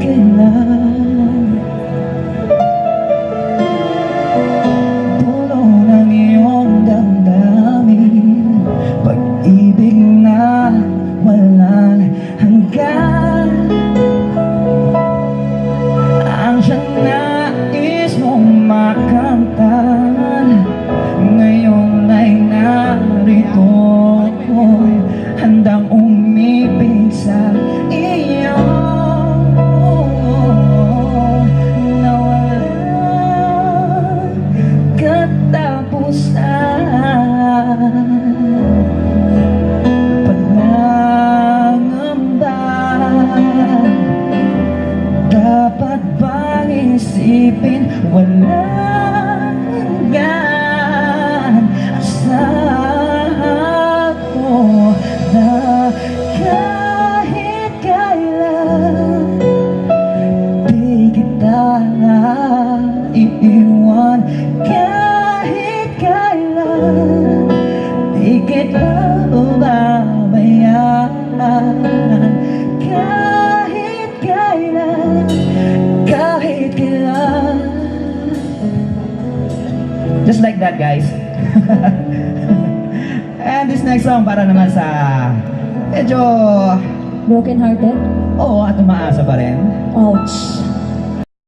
kailan. Dulo ng iyong damdamin. Pag-ibig na walang hanggan. Ang siyang nais mong makamtan Ngayon ay narito Handang umibig sa isipin walang hanggan. Asahan ko na kahit kailan Di kita iiwan. Kahit kailan Di kita babayaan kahit Just like that guys And this next song para naman sa medyo Broken hearted? oo at umaasa pa rin Ouch.